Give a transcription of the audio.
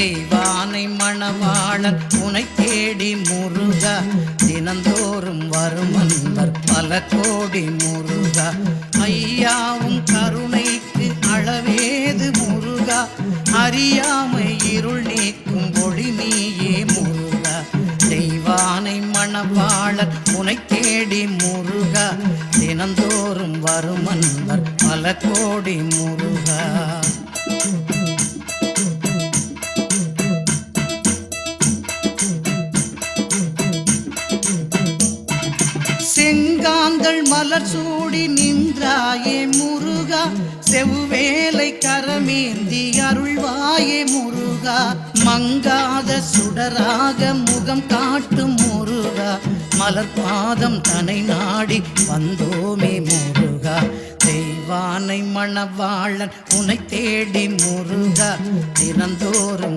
தெய்வானை மணவாளன் உனை தேடி முருக. தினந்தோறும் வரும் அன்பர் பல கோடி முருக. ஐயாவும் கருணைக்கு அளவேது முருகா. அறியாமை இருள் நீக்கும் ஒளி நீயே முருக. தெய்வானை மணவாளன் உனை தேடி முருக. தினந்தோறும் வரும் அன்பர் பல கோடி முருக. செங்காந்தள் மலர் சூடி நின்றாயே முருகா. செவ்வேலை கரமேந்தி அருள்வாயே முருகா. மங்காத சுடராக முகம் காட்டும் முருகா. மலர் பாதம் தனை நாடி வந்தோமே முருகா. தெய்வானை மணவாளன் உனை தேடி முருகா. தினந்தோறும்